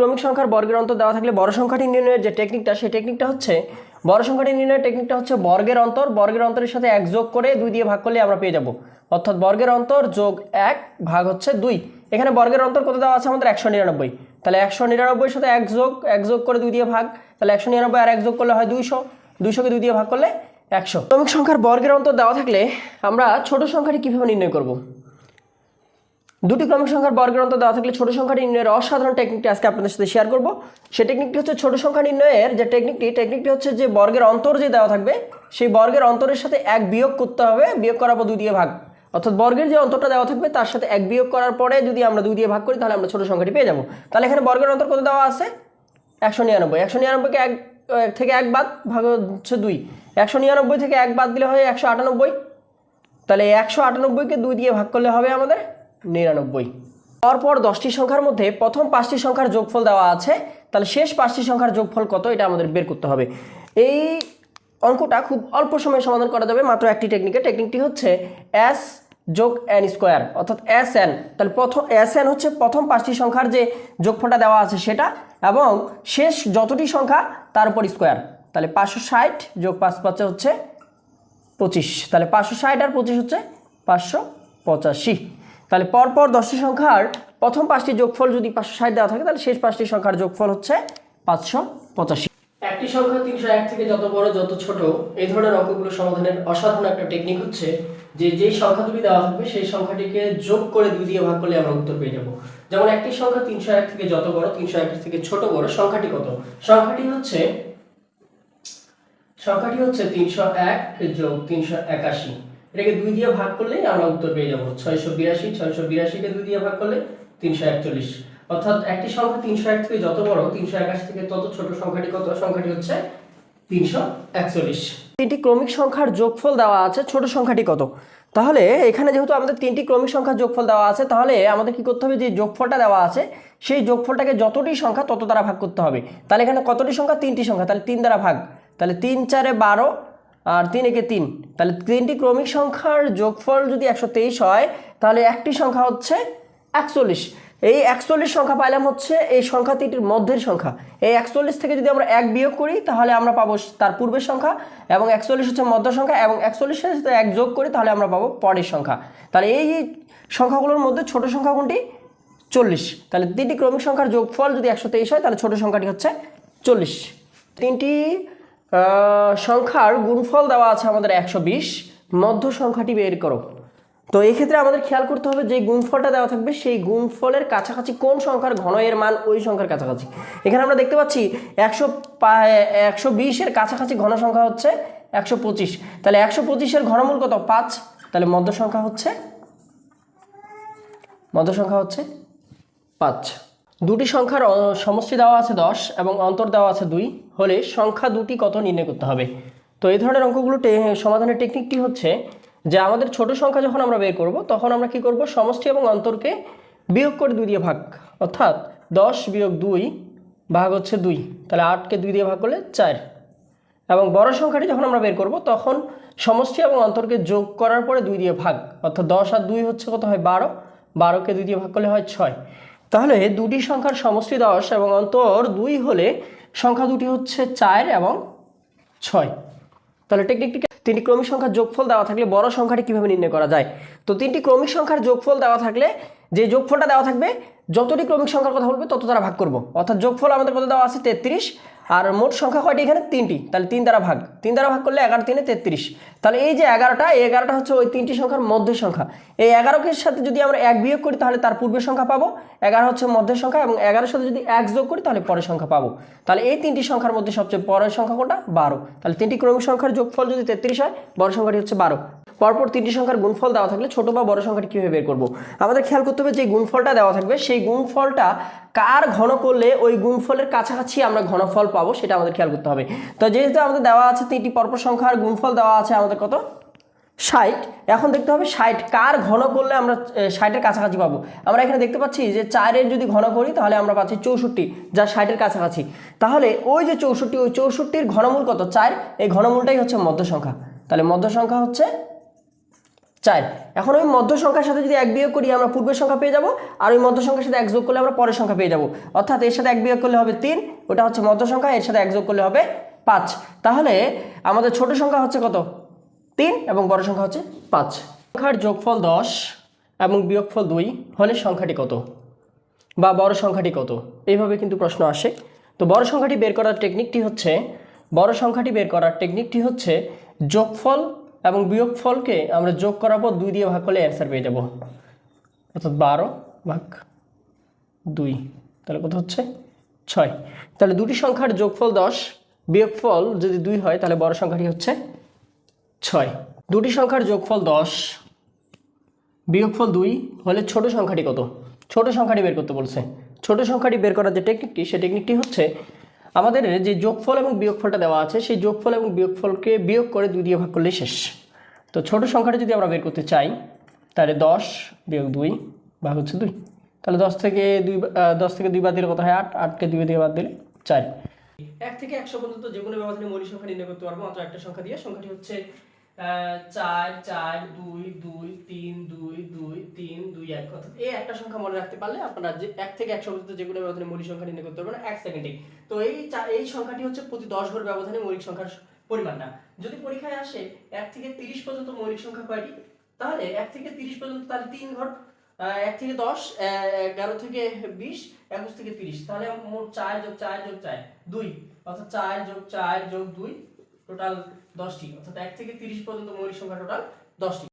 ক্রমিক সংখ্যার বর্গের অন্তর দেওয়া থাকলে বড় সংখ্যাটি নির্ণয়ের যে টেকনিকটা সেই টেকনিকটা হচ্ছে, বড় সংখ্যাটি নির্ণয়ের টেকনিকটা হচ্ছে বর্গের অন্তর। বর্গের অন্তরের সাথে এক যোগ করে দুই দিয়ে ভাগ করলে আমরা পেয়ে যাব। অর্থাৎ বর্গের অন্তর যোগ এক ভাগ হচ্ছে দুই। এখানে বর্গের অন্তর কত দেওয়া আছে? আমাদের একশো নিরানব্বই। তাহলে একশো নিরানব্বইয়ের সাথে এক যোগ এক যোগ করে দুই দিয়ে ভাগ, তাহলে একশো নিরানব্বই আর এক যোগ করলে হয় দুইশো। দুইশোকে দুই দিয়ে ভাগ করলে একশো। ক্রমিক সংখ্যার বর্গের অন্তর দেওয়া থাকলে আমরা ছোট সংখ্যাটি কীভাবে নির্ণয় করব? দুটি ক্রমিক সংখ্যার বর্গের অন্তর দেওয়া থাকলে ছোট সংখ্যা নির্ণয়ের অসাধারণ টেকনিকটি আজকে আপনাদের সাথে শেয়ার করব। সেই টেকনিকটি হচ্ছে ছোট সংখ্যা নির্ণয়ের যে টেকনিকটি টেকনিকটি হচ্ছে যে বর্গের অন্তর যে দেওয়া থাকবে, সেই বর্গের অন্তরের সাথে এক বিয়োগ করতে হবে, বিয়োগ করার পর দুই দিয়ে ভাগ। অর্থাৎ বর্গের যে অন্তরটা দেওয়া থাকবে, তার সাথে এক বিয়োগ করার পরে যদি আমরা দুই দিয়ে ভাগ করি, তাহলে আমরা ছোট সংখ্যাটি পেয়ে যাব। তাহলে এখানে বর্গের অন্তর কত দেওয়া আছে? একশো নিরানব্বই। একশো নিরানব্বইকে এক থেকে এক বাদ, ভাগ হচ্ছে দুই। একশো নিরানব্বই থেকে এক বাদ দিলে হয় একশো আটানব্বই। তাহলে একশো আটানব্বইকে দুই দিয়ে ভাগ করলে হবে আমাদের নিরানব্বই। পরপর দশটি সংখ্যার মধ্যে প্রথম পাঁচটি সংখ্যার যোগফল দেওয়া আছে, তাহলে শেষ পাঁচটি সংখ্যার যোগফল কত? এটা আমাদের বের করতে হবে। এই অঙ্কটা খুব অল্প সময়ে সমাধান করা যাবে, মাত্র একটি টেকনিকে টেকনিকটি হচ্ছে এস যোগ এন স্কোয়ার অর্থাৎ এস এন তাহলে প্রথম এস এন হচ্ছে প্রথম পাঁচটি সংখ্যার যে যোগফলটা দেওয়া আছে সেটা, এবং শেষ যতটি সংখ্যা তার উপর স্কোয়ার তাহলে পাঁচশো ষাট যোগ পাঁচ পাঁচে হচ্ছে পঁচিশ। তাহলে পাঁচশো ষাট আর পঁচিশ হচ্ছে পাঁচশো পঁচাশি। তাহলে পরপর দশটি সংখ্যার প্রথম পাঁচটি যোগফল যদি পাঁচশো ষাট দেওয়া থাকে, তাহলে শেষ পাঁচটি সংখ্যার যোগফল হচ্ছে পাঁচশো পঁচাশি। একটি সংখ্যা তিনশো এক থেকে যত বড়, যত ছোট, এই ধরনের অঙ্কগুলো সমাধানের অসাধারণ একটা টেকনিক হচ্ছে যে যেই সংখ্যা দুটি দেওয়া থাকবে, সেই সংখ্যাটিকে যোগ করে দুই দিয়ে ভাগ করলে আমরা উত্তর পেয়ে যাব। যেমন একটি সংখ্যা তিনশো এক থেকে যত বড়, তিনশো এক থেকে ছোট বড়, সংখ্যাটি কত? সংখ্যাটি হচ্ছে সংখ্যাটি হচ্ছে তিনশো এক যোগ তিনশো একাশি। এটাকে দুই দিয়ে ভাগ করলেই আমরা উত্তর পেয়ে যাব। ছয়শো বিরাশি, ছয়শো বিরাশিকে দুই দিয়ে ভাগ করলে তিনশো একচল্লিশ। অর্থাৎ একটি সংখ্যা তিনশো এক থেকে যত বড়, তিনশো একাশি থেকে তত ছোট সংখ্যাটি কত? সংখ্যাটি হচ্ছে একচল্লিশ। তিনটি ক্রমিক সংখ্যার যোগফল দেওয়া আছে, ছোট সংখ্যাটি কত? তাহলে এখানে যেহেতু আমাদের তিনটি ক্রমিক সংখ্যার যোগফল দেওয়া আছে, তাহলে আমাদের কি করতে হবে? যে যোগফলটা দেওয়া আছে, সেই যোগফলটাকে যতটি সংখ্যা তত দ্বারা ভাগ করতে হবে। তাহলে এখানে কতটি সংখ্যা? তিনটি সংখ্যা। তাহলে তিন দ্বারা ভাগ। তাহলে তিন চারে বারো আর তিন একে তিন। তাহলে তিনটি ক্রমিক সংখ্যার যোগফল যদি একশো তেইশ হয়, তাহলে একটি সংখ্যা হচ্ছে একচল্লিশ। এই একচল্লিশ সংখ্যা পাইলাম হচ্ছে এই সংখ্যা তিনটির মধ্যের সংখ্যা। এই একচল্লিশ থেকে যদি আমরা এক বিয়োগ করি, তাহলে আমরা পাবো তার পূর্বের সংখ্যা এবং একচল্লিশ হচ্ছে মধ্য সংখ্যা এবং একচল্লিশের সাথে এক যোগ করি, তাহলে আমরা পাবো পরের সংখ্যা। তাহলে এই সংখ্যাগুলোর মধ্যে ছোট সংখ্যা কোনটি? চল্লিশ। তাহলে তিনটি ক্রমিক সংখ্যার যোগফল যদি একশো তেইশ হয়, তাহলে ছোট সংখ্যাটি হচ্ছে চল্লিশ। তিনটি সংখ্যার গুণফল দেওয়া আছে আমাদের একশো বিশ, মধ্য সংখ্যাটি বের করো। তো এই ক্ষেত্রে আমাদের খেয়াল করতে হবে যে গুণফলটা দেওয়া থাকবে, সেই গুণফলের কাছাকাছি কোন সংখ্যার ঘন এর মান ওই সংখ্যার কাছাকাছি। এখানে আমরা দেখতে পাচ্ছি একশো একশো বিশের কাছাকাছি ঘন সংখ্যা হচ্ছে একশো পঁচিশ। তাহলে একশো পঁচিশের ঘনমূল কত? পাঁচ। তাহলে মধ্য সংখ্যা হচ্ছে, মধ্য সংখ্যা হচ্ছে পাঁচ। দুটি সংখ্যার সমষ্টি দেওয়া আছে দশ এবং অন্তর দেওয়া আছে দুই। হলে সংখ্যা দুটি কত নির্ণয় করতে হবে? তো এই ধরনের অঙ্কগুলো সমাধানের টেকনিকটি হচ্ছে যে আমাদের ছোট সংখ্যা যখন আমরা বের করব, তখন আমরা কি করব? সমষ্টি এবং অন্তরকে বিয়োগ করে দুই দিয়ে ভাগ, অর্থাৎ দশ বিয়োগ দুই ভাগ হচ্ছে দুই। তাহলে আটকে দুই দিয়ে ভাগ করলে চার। এবং বড় সংখ্যাটি যখন আমরা বের করব, তখন সমষ্টি এবং অন্তরকে যোগ করার পরে দুই দিয়ে ভাগ, অর্থাৎ দশ আর দুই হচ্ছে কত হয়? বারো। বারোকে দুই দিয়ে ভাগ করলে হয় ছয়। তাহলে দুটি সংখ্যার সমষ্টি দশ এবং অন্তর দুই হলে সংখ্যা দুটি হচ্ছে চার এবং ছয়। তাহলে টেকনিকটিকে তিনটি ক্রমিক সংখ্যার যোগফল দেওয়া থাকলে বড় সংখ্যাটি কীভাবে নির্ণয় করা যায়? তো তিনটি ক্রমিক সংখ্যার যোগফল দেওয়া থাকলে যে যোগফলটা দেওয়া থাকবে, যতটি ক্রমিক সংখ্যার কথা বলবে, তত দ্বারা ভাগ করব। অর্থাৎ যোগফল আমাদের কত দেওয়া আছে? তেত্রিশ। আর মোট সংখ্যা কয়টি এখানে? তিনটি। তাহলে তিন দ্বারা ভাগ। তিন দ্বারা ভাগ করলে এগারো, তিনে তেত্রিশ। তাহলে এই যে এগারোটা, এই এগারোটা হচ্ছে ওই তিনটি সংখ্যার মধ্যের সংখ্যা। এই এগারোকে সাথে যদি আমরা এক বিয়োগ করি, তাহলে তার পূর্বের সংখ্যা পাবো। এগারো হচ্ছে মধ্যের সংখ্যা এবং এগারোর সাথে যদি এক যোগ করি, তাহলে পরের সংখ্যা পাবো। তাহলে এই তিনটি সংখ্যার মধ্যে সবচেয়ে পরের সংখ্যা কোনটা? বারো। তাহলে তিনটি ক্রমিক সংখ্যার যোগফল যদি তেত্রিশ হয়, বড় সংখ্যাটি হচ্ছে বারো। পরপর তিনটি সংখ্যার গুণফল দেওয়া থাকলে ছোট বা বড় সংখ্যাটি কীভাবে বের করব? আমাদের খেয়াল করতে হবে যে গুণফলটা দেওয়া থাকবে, সেই গুণফলটা কার ঘন করলে ওই গুণফলের কাছাকাছি আমরা ঘনফল পাবো সেটা আমাদের খেয়াল করতে হবে। তো যেহেতু আমাদের দেওয়া আছে তিনটি পরপর সংখ্যার গুণফল দেওয়া আছে আমাদের কত? ষাট। এখন দেখতে হবে ষাট কার ঘন করলে আমরা ষাটের কাছাকাছি পাবো। আমরা এখানে দেখতে পাচ্ছি যে চারের যদি ঘন করি তাহলে আমরা পাচ্ছি চৌষট্টি, যা ষাটের কাছাকাছি। তাহলে ওই যে চৌষট্টি, ওই চৌষট্টির ঘনমূল কত? চার। এই ঘনমূলটাই হচ্ছে মধ্য সংখ্যা তাহলে মধ্য সংখ্যা হচ্ছে চার। এখন ওই মধ্য সংখ্যার সাথে যদি এক বিয়োগ করি, আমরা পূর্বের সংখ্যা পেয়ে যাব, আর ওই মধ্য সংখ্যার সাথে এক যোগ করলে আমরা পরের সংখ্যা পেয়ে যাব। অর্থাৎ এর সাথে এক বিয়োগ করলে হবে তিন, ওটা হচ্ছে মধ্য সংখ্যা, এর সাথে এক যোগ করলে হবে পাঁচ। তাহলে আমাদের ছোট সংখ্যা হচ্ছে কত? তিন এবং বড় সংখ্যা হচ্ছে পাঁচ। সংখ্যার যোগফল দশ এবং বিয়োগফল দুই, হলে সংখ্যাটি কত? বা বড় সংখ্যাটি কত? এইভাবে কিন্তু প্রশ্ন আসে। তো বড় সংখ্যাটি বের করার টেকনিকটি হচ্ছে, বড় সংখ্যাটি বের করার টেকনিকটি হচ্ছে যোগফল এবং বিয়োগফলকে আমরা যোগ করার পর দুই দিয়ে ভাগ করলে অ্যান্সার পেয়ে যাব। অর্থাৎ বারো ভাগ দুই, তাহলে কত হচ্ছে? ছয়। তাহলে দুটি সংখ্যার যোগফল দশ, বিয়োগফল যদি দুই হয়, তাহলে বড় সংখ্যাটি হচ্ছে ছয়। দুটি সংখ্যার যোগফল দশ, বিয়োগফল দুই হলে ছোট সংখ্যাটি কত? ছোট সংখ্যাটি বের করতে বলছে। ছোট সংখ্যাটি বের করার যে টেকনিকটি সেই টেকনিকটি হচ্ছে আমাদের যে যোগফল এবং বিয়োগফলটা দেওয়া আছে, সেই যোগফল এবং বিয়োগফলকে বিয়োগ করে দুই দিয়ে ভাগ করলে শেষ। তো ছোট সংখ্যাটা যদি আমরা বের করতে চাই, তাহলে দশ বিয়োগ দুই ভাগ হচ্ছে দুই। তাহলে দশ থেকে দুই দশ থেকে দুই বাদ দিলে কত হয়? আট। আটকে দুই দিয়ে বাদ দিলে চার। এক থেকে একশো পর্যন্ত যে কোনো ব্যবধানে মৌলিক সংখ্যা নির্ণয় করতে পারব মাত্র একটা সংখ্যা দিয়ে। সংখ্যাটি হচ্ছে চার চার, দুই দুই, তিন, দুই দুই, তিন, দুই, এক। অর্থাৎ এই একটা সংখ্যা মনে রাখতে পারলে আপনারা যে এক থেকে একশো পর্যন্ত যে কোনো ব্যবধানে মৌলিক সংখ্যা নির্ণয় করতে পারবেন এক সেকেন্ডে তো এই এই সংখ্যাটি হচ্ছে প্রতি দশ ঘর ব্যবধানে মৌলিক সংখ্যার পরিমাণটা যদি পরীক্ষায় আসে এক থেকে তিরিশ পর্যন্ত মৌলিক সংখ্যা কয়টি? তাহলে এক থেকে তিরিশ পর্যন্ত তাহলে তিন ঘর এক থেকে দশ এগারো থেকে বিশ, একুশ থেকে তিরিশ। তাহলে মোট চার যোগ চার যোগ চার, দুই। অর্থাৎ চার যোগ চার যোগ দুই টোটাল দশটি অর্থাৎ এক থেকে তিরিশ পর্যন্ত মৌলিক সংখ্যা টোটাল দশটি।